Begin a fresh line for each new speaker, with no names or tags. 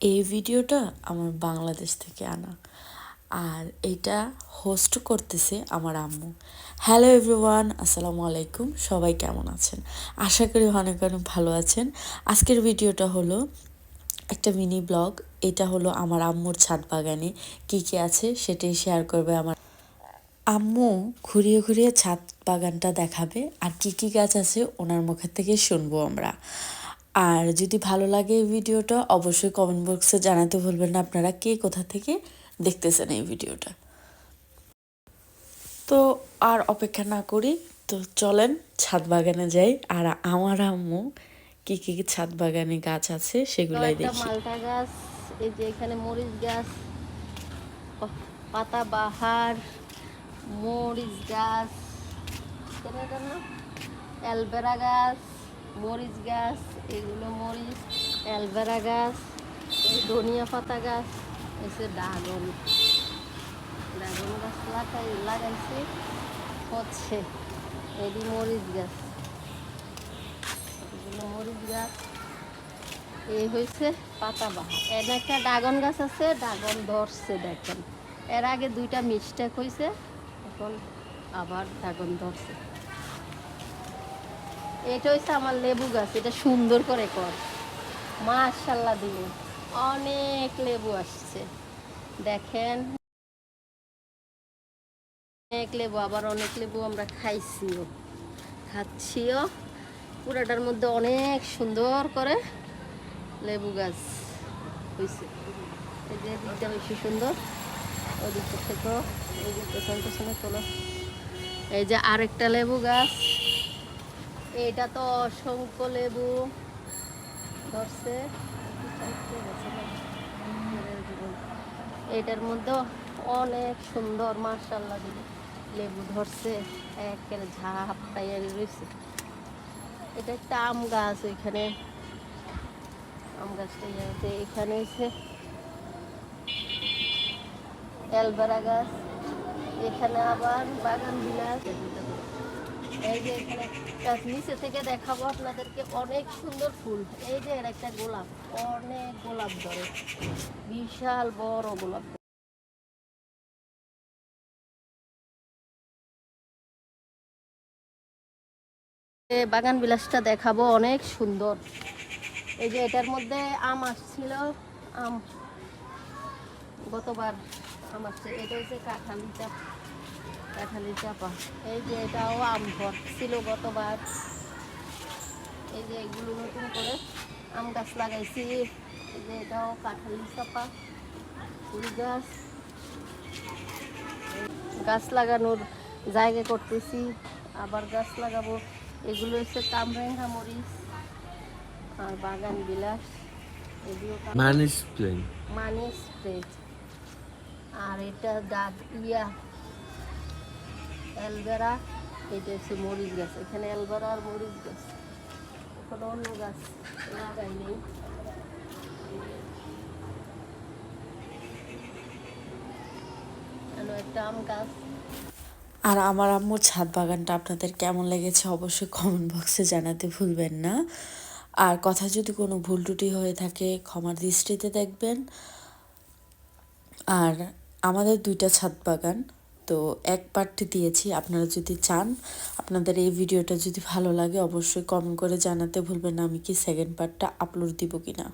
এই ভিডিওটা আমার বাংলাদেশ থেকে আনা। আর এটা হোস্ট করতেছে আমার আম্মু। হ্যালো এভরিওয়ান আসসালামু আলাইকুম। সবাই কেমন আছেন? আশা করি অনেক অনেক ভালো আছেন। আজকের ভিডিওটা হলো একটা মিনি ব্লগ এটা হলো আমার আম্মুর ছাদ বাগানে কী কী আছে সেটাই শেয়ার করবে আমার। আম্মু ঘুরিয়ে ঘুরিয়ে ছাদ বাগানটা দেখাবে। আর কি কি গাছ আছে ওনার মুখের থেকে শুনব আমরা। আর যদি ভালো লাগে এই ভিডিওটা অবশ্যই কমেন্ট বক্সে জানাতে ভুলবেন না আপনারা কে কোথা থেকে দেখতেছেন এই ভিডিওটা। তো আর অপেক্ষা না করি তো চলেন ছাদ বাগানে যাই। আর আমার আম্মু কি কি কি ছাদ বাগানে গাছ আছে সেগুলাই দেখি।
মালটা গাছ এই যে এখানে মরিচ গাছ পাতা বাহার মরিচ গাছ অ্যালবেরা গাছ মরিচ গাছ, এগুলো মরিচ অ্যালবেরা গাছ, এই ধনিয়া পাতা গাছ, এসে ড্রাগন। ড্রাগন গাছ লাগাই লাগাইছে, হচ্ছে এটি মরিচ গাছ। এগুলো মরিচ গাছ। এই হয়েছে পাতাবাহার এর একটা ড্রাগন গাছ আছে, ড্রাগন ধরছে দেখেন। এর আগে দুইটা মিস্টেক হয়েছে এখন আবার ড্রাগন ধরছে। এটা হচ্ছে আমার লেবু গাছ, এটা সুন্দর করে কর। মাশাল্লাহ দিলে। অনেক লেবু আসছে। দেখেন। অনেক লেবু, আবার অনেক লেবু আমরা খাইছিও। খাচ্ছিও। পুরাটার মধ্যে অনেক সুন্দর করে লেবু গাছ হয়েছে এই যে দিকটা বেশি সুন্দর। ওই দিকটা যে পেছন পেছনে তোলা। এই যে আরেকটা লেবু গাছ। এটা তো অসংখ্য লেবু ধরছে। এটার মধ্যে অনেক সুন্দর মার্শাল্লাহ দিলে লেবু ধরছে, একের ঝাপ টাইয়ার রয়েছে এটা একটা আম গাছ ওইখানে। আম গাছটা এখানে এসে অ্যালবেরা গাছ। এখানে আবার বাগান বিলাস। নিচে থেকে দেখাবো আপনাদেরকে অনেক সুন্দর ফুল। এই যে একটা গোলাপ, অনেক গোলাপ ধরে। বিশাল বড় গোলাপ বাগান বিলাসটা দেখাবো, অনেক সুন্দর। এই যে এটার মধ্যে আম আসছিল, আম। গতবার আম আসছে। এটা হচ্ছে কাঁঠালি চাপ কাঁঠালি চাপা। এই যে এটাও আম ছিল গতবার। এই যে এগুলো নতুন করে আম গাছ লাগাইছি। এই যে এটাও কাঁঠালি চাপা ফুল গাছ। গাছ লাগানোর জায়গা করতেছি আবার গাছ লাগাবো। এগুলো হচ্ছে কামরাঙ্গা মরিচ আর বাগান বিলাস। এগুলো মানি স্প্রেড আর এটা ডাব ইয়া। অ্যালবেরা এটা হচ্ছে মরিচ গাছ। এখানে অ্যালবেরা আর মরিচ গাছ। ওখানে অন্য গাছ লাগাই নেই। একটা আম গাছ।
আর আমার আম্মুর ছাদ বাগানটা আপনাদের কেমন লেগেছে অবশ্যই কমেন্ট বক্সে জানাতে ভুলবেন না। আর কথা যদি কোনো ভুল টুটি হয়ে থাকে, ক্ষমার দৃষ্টিতে দেখবেন। আর আমাদের দুইটা ছাদ বাগান তো এক পার্টটি দিয়েছি, আপনারা যদি চান, আপনাদের এই ভিডিওটা যদি ভালো লাগে, অবশ্যই কমেন্ট করে জানাতে ভুলবেন না, আমি কি সেকেন্ড পার্টটা আপলোড দিব কিনা।